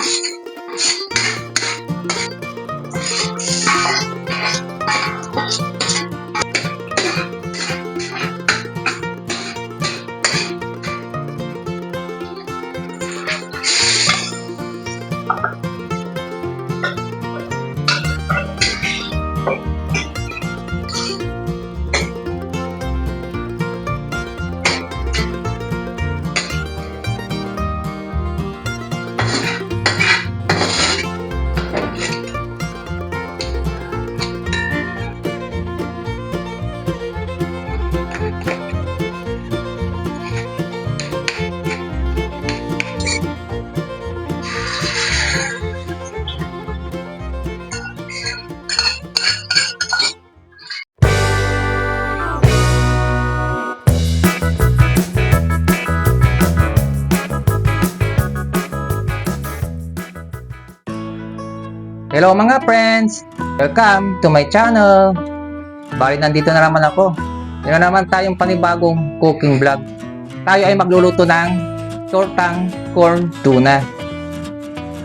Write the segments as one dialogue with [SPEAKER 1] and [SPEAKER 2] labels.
[SPEAKER 1] Thank you. Hello mga friends! Welcome to my channel! Bali, nandito na naman ako. Meron naman tayong panibagong cooking vlog. Tayo ay magluluto ng tortang corn tuna.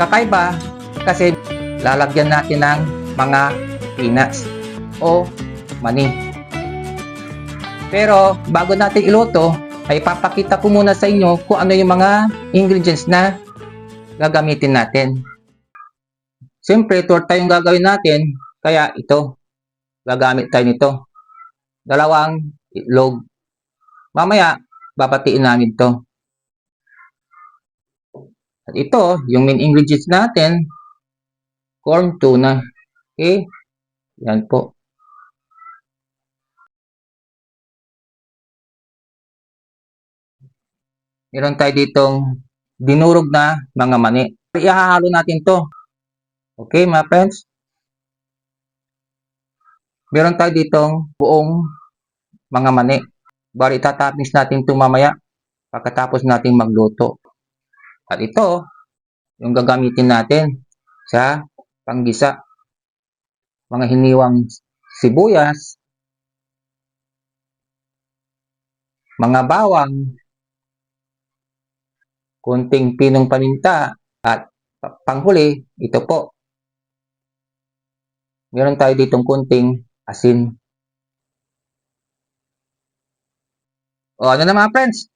[SPEAKER 1] Kakaiba kasi lalagyan natin ng mga peanuts o mani. Pero bago natin iluto, ay papakita ko muna sa inyo kung ano yung mga ingredients na gagamitin natin. Siyempre, torta yung gagawin natin, kaya ito, gagamit tayo nito. Dalawang itlog. Mamaya, babatiin namin to. At ito, yung main ingredients natin, corn tuna. Okay? Yan po. Meron tayo ditong dinurog na mga mani. Ihahalo natin to. Okay, mga friends? Meron tayo ditong buong mga mani. Bali, tatappings natin ito mamaya pagkatapos natin magluto. At ito, yung gagamitin natin sa panggisa. Mga hiniwang sibuyas, mga bawang, kunting pinong paminta, at panghuli, ito po, meron tayo ditong kunting asin. O ano na mga friends?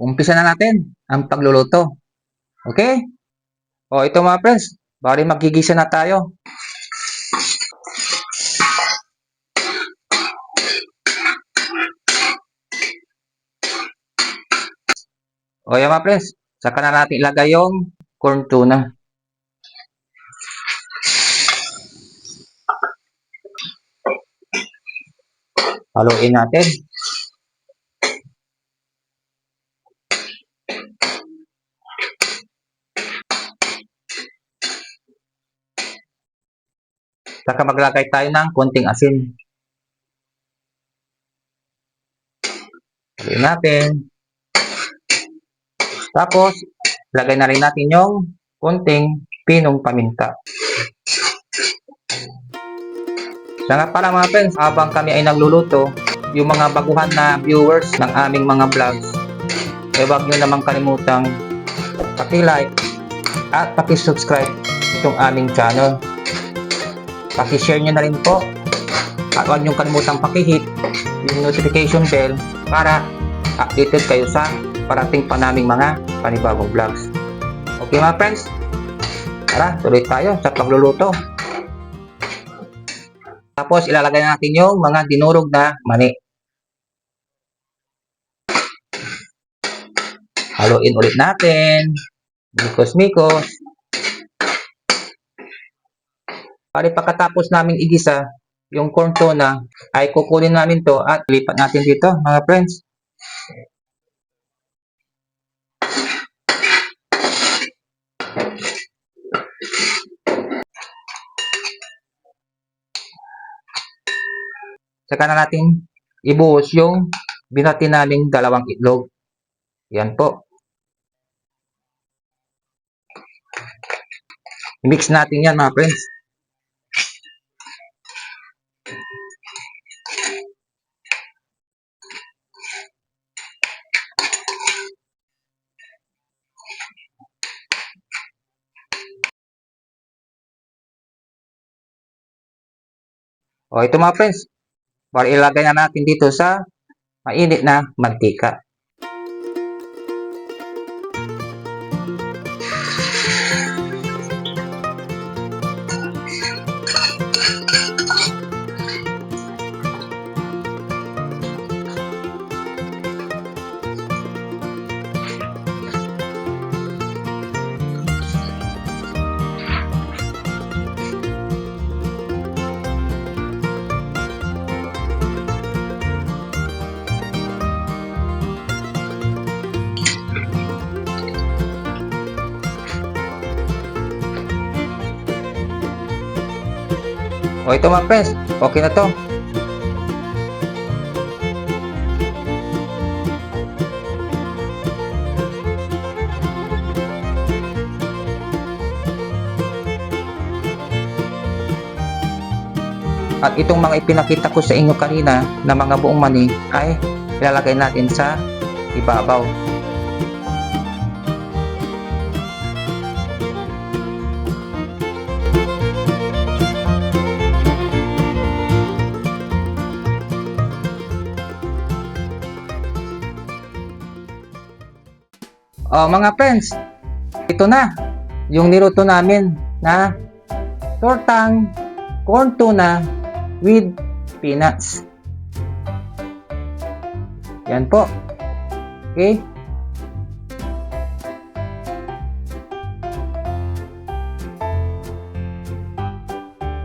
[SPEAKER 1] Umpisa na natin ang pagluluto. Okay? O ito mga friends, bali magigisa na tayo. O yan mga friends, saka na natin ilagay yung corn tuna. Haluin natin. Saka maglagay tayo ng konting asin. Haluin natin. Tapos, lagay na rin natin yung konting pinong paminta. Sa nga pala mga friends, habang kami ay nagluluto, yung mga baguhan na viewers ng aming mga vlogs, eh huwag nyo namang kalimutang paki-like at paki-subscribe itong aming channel. Paki-share nyo na rin po at huwag nyo kalimutang paki-hit yung notification bell para updated kayo sa parating pa naming mga panibagong vlogs. Okay mga friends, tara tuloy tayo sa pagluluto. Tapos ilalagay natin yung mga dinurog na mani. Haluin ulit natin. Mikos-mikos. Pari pagkatapos namin igisa, yung corn tuna, ay kukunin namin to at lipat natin dito mga friends. Saka na natin ibuhos yung binati naming dalawang itlog. Yan po. Mix natin yan mga friends. O, ito mga friends para ilagay na natin dito sa mainit na mantika. O ito mga friends, okay na to. At itong mga ipinakita ko sa inyo kanina na mga buong mani ay ilalagay natin sa ibabaw. Oh, mga friends, ito na yung niluto namin na tortang corn tuna with peanuts. Yan po. Okay?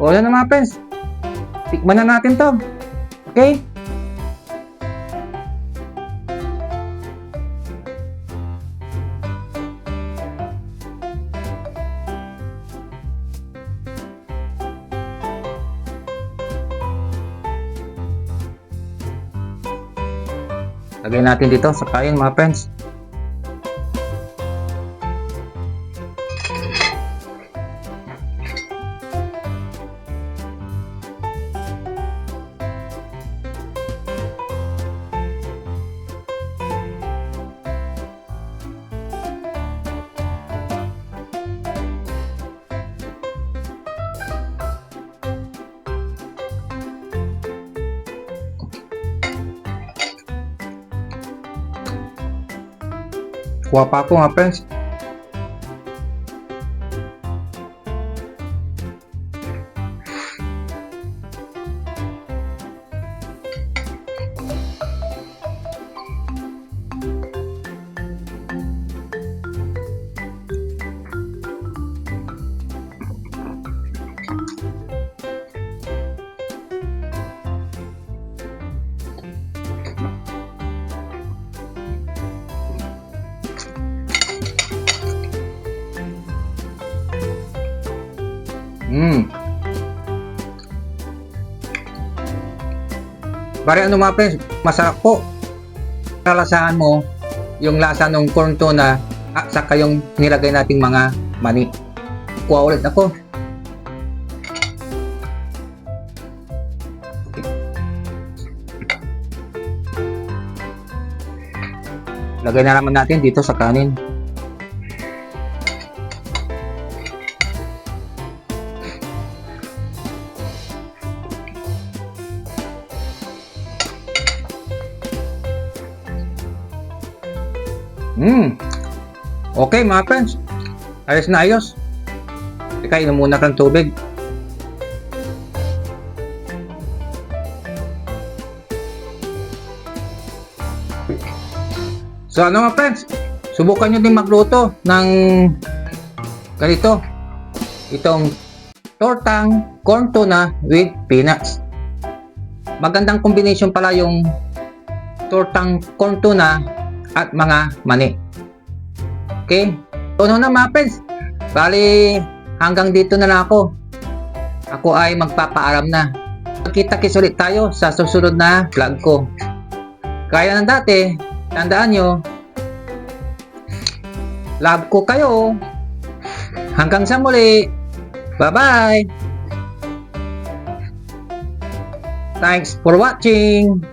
[SPEAKER 1] O yan mga friends. Tikman na natin to. Okay? Lagay natin dito sa kain mga friends. Kuha pa Mm. Bari ano mga friends, masarap po. Kalasahan mo yung lasa ng corn tuna at saka yung nilagay nating mga mani. Kuha ulit ako. Lagay na naman natin dito sa kanin. Hmm. Okay mga friends. Ayos na ayos. Teka, inom muna kang tubig. So ano mga friends, subukan nyo din magluto ng ganito. Itong tortang corn tuna with peanuts. Magandang combination pala yung tortang corn tuna at mga mani. Okay? Tuno na mga friends. Bali, hanggang dito na lang ako. Ako ay magpapaalam na. Kita-kits ulit tayo sa susunod na vlog ko. Kaya ng dati, tandaan nyo, love ko kayo. Hanggang sa muli. Bye-bye. Thanks for watching.